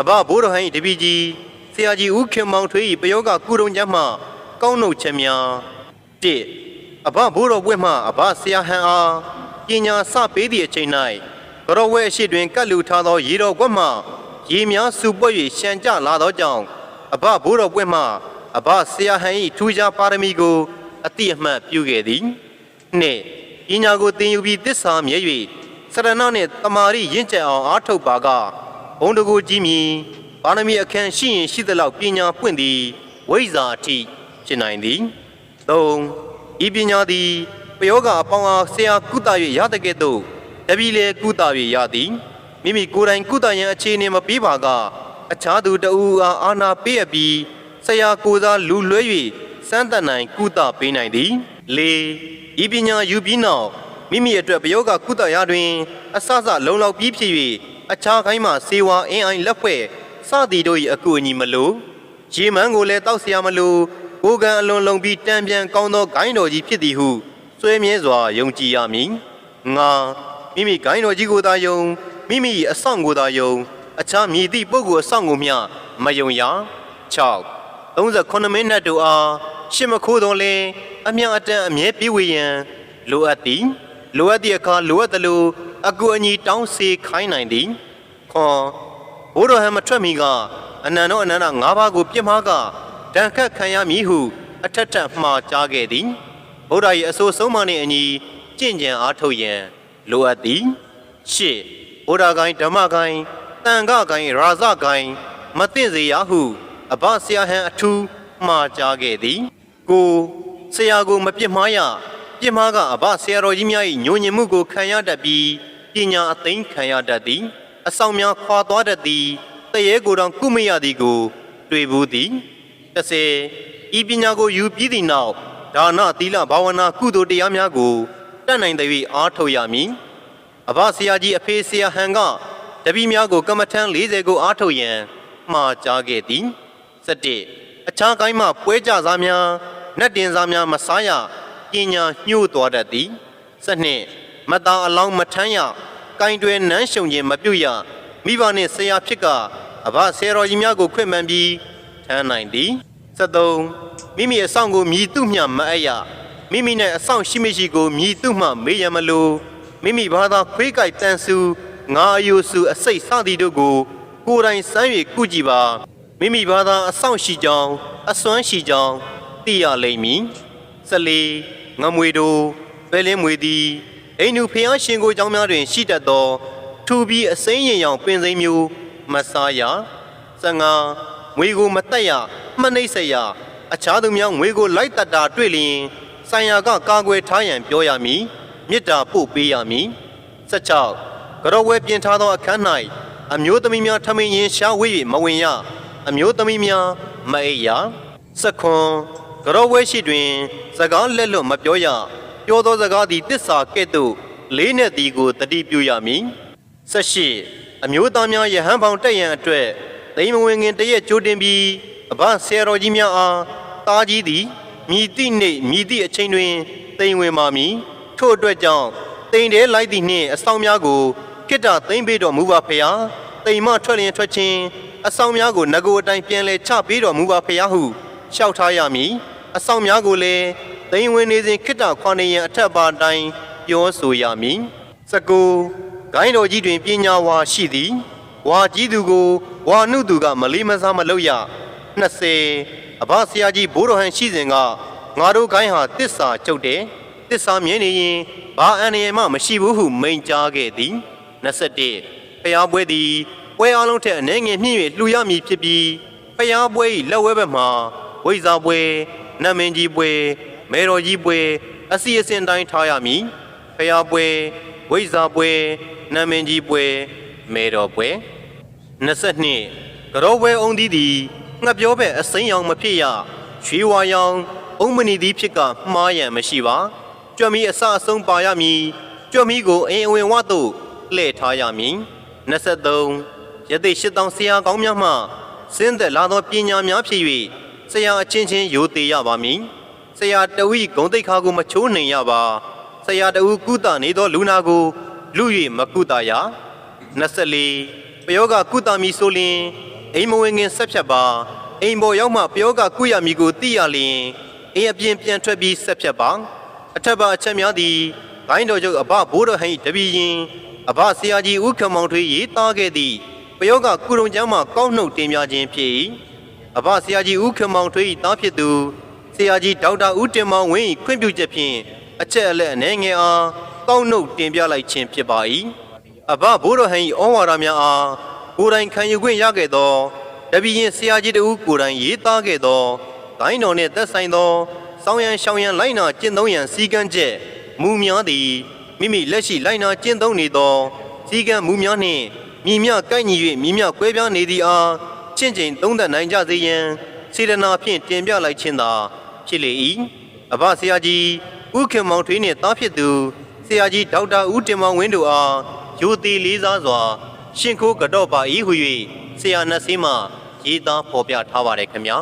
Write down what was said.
အဘဘိုးတော်ဟန်၏တပည့်ကြီးဆရာကြီးဦးခင်မောင်ထွေး၏ပယောဂကုရုံကျမ်းမှကောင်းနှုတ်ချက်များ၁အဘဘိုးတော်ဘွဲ့မှအဘဆရာဟန်အားပညာစပေးသည့်အချိန်၌ကတော်ဝဲအရှိတွင်ကတ်လူထားသောရေတော်ကွက်မှရေများစုပွက်၍ရှံကြလာသောကြောင့်အဘဘိုးတော်ဘွဲ့မှအဘဆရာဟန်၏ထူးခြားပါရမီကိုအတိအမှတ်ပြုခဲ့သည်နှင့်ပညာကိုသင်ယူပြီးတစ္ဆာမြဲ၍စရဏနှင့်တမာရီရင့်ကျက်အောင်အားထုတ်ပါက ဘုံတကူကြီးမြည်ပါရမီအခန်းရှိရင်ရှိသလောက်ပညာပွင့်သည်ဝိဇ္ဇာအထိဖြစ်နိုင်သည်၃ဤပညာသည်ပယောဂအပေါင်းအားဆရာကုသ၍ရတဲ့ကဲ့သို့တပည့်လေကုသ၍ရသည်မိမိကိုယ်တိုင်ကုသရန်အခြေအနေမပေးပါကအခြားသူတဦးအားအာနာပေးအပ်ပြီးဆရာကိုယ်စားလူလွဲ၍စမ်းသပ်နိုင်ကုသပေးနိုင်သည်၄ဤပညာယူပြီးနောက်မိမိအတွက်ပယောဂကုသရာတွင် အဆအဆလုံလောက်ပြီးဖြစ်၍ အခြားခိုင်းမှစေဝါအင်းအိုင်လက်ဖွဲ့စသည်တို့၏အကူအညီမလိုရေမန်းကိုလည်းတောက်ဆရာမလိုဘိုးကံအလွန်လုံပြီးတံပြန်ကောင်းသောဂိုင်းတော်ကြီးဖြစ်သည်ဟုစွဲမြဲစွာယုံကြည်ရမည်ငါမိမိဂိုင်းတော်ကြီးကိုသာယုံမိမိအဆောင်ကိုသာယုံအခြားမြည်သည့်ပုဂ္ဂိုလ်အဆောင်ကိုမျှမယုံရ6 38မိနစ်တို့အားရှစ်မခိုးတော်လဲအမြန်အတန်အမြဲပြေးဝေရန်လိုအပ်သည်လိုအပ်သည့်အခါလိုအပ်သလို အကူအညီတောင်းစေခိုင်းနိုင်သည်ခွန်ဘိုးတော်ဟန်မထွက်မီကအနန္တောအနန္တ၅ပါးကိုပြစ်မှားကတန်ခတ်ခံရမည်ဟု အထက်ထက်မှားကြားခဲ့သည်ဘုရား၏အဆိုဆုံးမနှင့်အညီကြင့်ကြံအားထုတ်ရန်လိုအပ်သည်ရှစ်ဘုရားကိုင်းဓမ္မကိုင်းတန်ခကိုင်းရာဇကိုင်းမသိစေရဟုအဘဆရာဟန်အထူးမှားကြားခဲ့သည် ကိုဆရာကိုမပြစ်မှားရပြစ်မှားကအဘဆရာတော်ကြီးများ၏ညှို့ညင်မှုကိုခံရတတ်ပြီး ပညာအသိမ်းခံရတတ်သည် အဆောင်များခွာသွားတတ်သည်တရေကိုယ်တော်ကုမရသည်ကို တွေ့ဘူးသည်တစ်စေဤပညာကိုယူပြီးသည့်နောက်ဒါနသီလဘာဝနာကုသိုလ်တရားများကိုတတ်နိုင်သည်အားထုတ်ရမည်အဘဆရာကြီးအဖေဆရာဟန်ကတပည့်များကို ကမ္မထမ်း40ကိုအားထုတ်ရန်မှာကြားခဲ့သည်17အခြားကိုင်းမှပွဲကြစားများနတ်တင်စားများမစားရပညာညှို့သွားတတ်သည်12 မတာအလောင်းမထမ်းရကင်တွယ်နန်းရှုံခြင်းမပြုတ်ရမိဘနှင့်ဆရာဖြစ်ကအဘဆရာတော်ကြီးများကိုခွင့်မှန်ပြီးထမ်းနိုင်သည်73မိမိအဆောင်ကိုမြည်သူမျှမအပ်ရမိမိနဲ့အဆောင်ရှိမရှိကိုမြည်သူမှမေးရမလို့မိမိဘာသာခွေးကြိုက်တန်ဆူငါအယုစုအစိတ်စသည်တို့ကို ကိုယ်တိုင်စမ်း၍ကုကြည့်ပါမိမိဘာသာအဆောင်ရှိကြောင်းအစွမ်းရှိကြောင်းသိရလိမ့်မည်14ငမွေတို့ပဲလင်းမွေသည် အိမ်သူဖျားရှင်ကိုကြောင်းများတွင် ရှိတတ်သော ထူပြီးအစိမ်းရင်ရောင်ပင်စိမ်းမျိုးမဆာရစငါငွေကိုမတက်ရမှနှိမ့်ဆက်ရအခြားသူများငွေကိုလိုက်တတ်တာတွေ့လျင်ဆိုင်ရာကကာကွယ်ထားရန်ပြောရမည်မေတ္တာပို့ပေးရမည်16ကရောဝဲပြင်ထားသောအခန်း၌အမျိုးသမီးများထမင်းရင်ရှားဝေး၍မဝင်ရအမျိုးသမီးများမအိပ်ရစခွန်ကရောဝဲရှိတွင် စကားလက်လွတ်မပြောရ ပြောသောစကားသည်တစ္ဆာကဲ့သို့လေးနဲ့သည်ကိုတတိပြုရမည်18အမျိုးသားများယဟန်ပေါင်တက်ရန်အတွက်သိမ်မဝင်ခင်တရက်ကြိုးတင်ပြီးအဘဆရာတော်ကြီးများအားတားကြီးသည်မြည်သည့်နေ့မြည်သည့်အချိန်တွင်သိမ်ဝင်ပါမည်ထို့အတွက်ကြောင့်တိမ်တဲလိုက်သည့်နှင့်အဆောင်များကိုခိတ္တသိမ့်ပေးတော်မူပါဖရာတိမ်မထွက်လျင်ထွက်ခြင်းအဆောင်များကိုငကိုအတိုင်းပြန်လဲချပေးတော်မူပါဖရာဟုလျှောက်ထားရမည်အဆောင်များကိုလည်း သိမ်ဝင်နေစဉ်ခိတ္တခွန်နေရန်အထက်ပါတိုင်းပြောဆိုရမည်စကူဂိုင်းတော်ကြီးတွင်ပညာဝါရှိသည်ဝါကြီးသူကိုဝါနုသူကမလေးမစားမလုပ်ရ20အဘဆရာကြီးဘိုးတော်ဟန်ရှိစဉ်ကငါတို့ဂိုင်းဟာတစ္ဆာကျုပ်တယ်တစ္ဆာမြင်နေရင်ဘာအန္တရာယ်မှမရှိဘူးဟုမိန်ကြားခဲ့သည်21ဖျားပွဲသည်ပွဲအလုံးထက်အနေငယ်မြင့်၍လှူရမည်ဖြစ်ပြီးဖျားပွဲ၏လက်ဝဲဘက်မှာဝိဇ္ဇာပွဲနတ်မင်းကြီးပွဲ မေတော်ကြီးပွဲအစီအစဉ်တိုင်းထားရမည်ဖျားပွဲဝိဇ္ဇာပွဲနတ်မင်းကြီးပွဲမေတော်ပွဲ22ကရောပွဲအုံးသည်သည်ငှက်ပြောပဲ့အစိမ်းရောင်မဖြစ်ရရွှေဝါရောင်အုံးမနီသည်ဖြစ်ကမှားရန်မရှိပါကြွမီအစအဆုံးပါရမည်ကြွမီကိုအင်အဝင်ဝသို့လှည့်ထားရမည်23ရသေရှစ်တောင်ဆရာကောင်းများမှစင်းသက်လာသောပညာများဖြစ်၍ဆရာအချင်းချင်းယိုသေးရပါမည် ဆရာတဝိဂုံတိတ်ခါကိုမချိုးနှင်ရပါဆရာတဦးကုသနေသောလူနာကို လူ၍မကုသရ24ပယောဂကုသမီဆိုလင်အိမ်မဝင်ခင်ဆက်ဖြတ်ပါအိမ်ပေါ်ရောက်မှပယောဂကုရမီကိုသိရလျင်အိမ်အပြင်ပြန်ထွက်ပြီးဆက်ဖြတ်ပါအထက်ပါအချက်များသည်ဂိုင်းတော်ချုပ်အဘဘိုးတော်ဟိတပီရင်အဘဆရာကြီးဦးခမောင်ထွေးရေးသားခဲ့သည့်ပယောဂကုရုံကျမ်းမှကောက်နှုတ်တင်ပြခြင်းဖြစ်၏အဘဆရာကြီးဦးခမောင်ထွေး၏သားဖြစ်သူ ဆရာကြီးဒေါက်တာဦးတင်မောင်ဝင်း၏ခွင့်ပြုချက်ဖြင့်အချက်အလက်အနေငယ်အားကောက်နှုတ်တင်ပြလိုက်ခြင်းဖြစ်ပါ၏အဘဘိုးတော်ဟိဩဝါဒများအားကိုယ်တိုင်ခံယူခွင့်ရခဲ့သောတပီရင်ဆရာကြီးတဦးကိုယ်တိုင်ရေးသားခဲ့သောဂိုင်းတော်နှင့်သက်ဆိုင်သောစောင်းရန်ရှောင်းရန်လိုက်နာကျင့်သုံးရန်စည်းကမ်းချက်မူများသည်မိမိလက်ရှိလိုက်နာကျင့်သုံးနေသောစည်းကမ်းမူများနှင့်မြည်မြကိုက်ညီ၍မြည်မြကွဲပြားနေသည့်အားချင့်ချိန်သုံးသပ်နိုင်ကြစေရန်စေတနာဖြင့်တင်ပြလိုက်ခြင်းသာ ဖြစ်လေ၏အဘဆရာကြီးဦးခင်မောင်ထွေးနှင့်သားဖြစ်သူဆရာကြီးဒေါက်တာဦးတင်မောင်ဝင်းတို့အားယူသည်လေးစားစွာ ရှင်ခိုးကတော့ပါ၏ဟု၍ဆရာနှဆေးမှရေးသားဖော်ပြထားပါတယ်ခင်ဗျာ